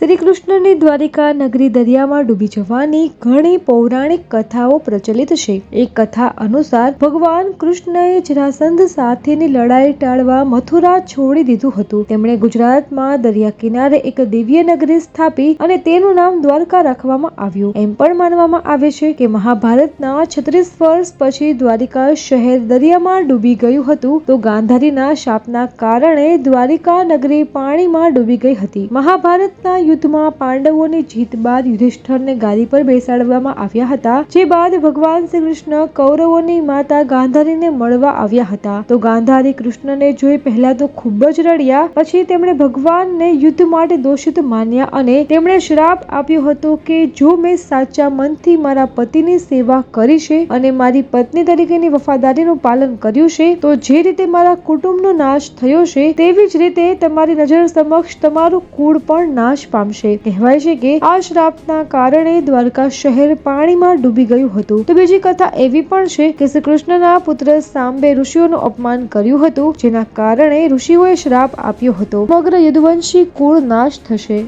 શ્રી કૃષ્ણની દ્વારિકા નગરી દરિયામાં ડૂબી જવાની ઘણી પૌરાણિક કથાઓ પ્રચલિત છે. એક કથા અનુસાર ભગવાન કૃષ્ણએ જરાસંધ સાથેની લડાઈ ટાળવા મથુરા છોડી દીધું હતું. તેમણે ગુજરાતમાં દરિયા કિનારે એક દિવ્ય નગરી સ્થાપી અને તેનું નામ દ્વારકા રાખવામાં આવ્યું. એમ પણ માનવામાં આવે છે કે મહાભારતના છત્રીસ વર્ષ પછી દ્વારિકા શહેર દરિયામાં ડૂબી ગયું હતું, તો ગાંધારીના શાપના કારણે દ્વારિકા નગરી પાણીમાં ડૂબી ગઈ હતી. મહાભારતના યુદ્ધમાં પાંડવોની જીત બાદ યુધિષ્ઠરને ગાદી પર બેસાડવામાં આવ્યા હતા, જે બાદ ભગવાન શ્રી કૃષ્ણ કૌરવોની માતા ગાંધારીને મળવા આવ્યા હતા. તો ગાંધારી કૃષ્ણને જોઈ પહેલા તો ખૂબ જ રડ્યા, પછી તેમણે ભગવાનને યુદ્ધ માટે દોષિત માન્યા અને તેમણે શ્રાપ આપ્યો હતો કે જો મેં સાચા મનથી મારા પતિની સેવા કરી છે અને મારી પત્ની તરીકેની વફાદારીનું પાલન કર્યું છે, તો જે રીતે મારા કુટુંબનો નાશ થયો છે, તેવી જ રીતે તમારી નજર સમક્ષ તમારું કુળ પણ નાશ પામશે. કહેવાય છે કે આ શ્રાપના કારણે દ્વારકા શહેર પાણીમાં ડૂબી ગયું હતું. તો બીજી કથા એવી પણ છે કે શ્રી કૃષ્ણના પુત્ર સાંબે ઋષિઓનું અપમાન કર્યું હતું, જેના કારણે ઋષિઓએ શ્રાપ આપ્યો હતો. સમગ્ર યદુવંશી કુળ નાશ થશે.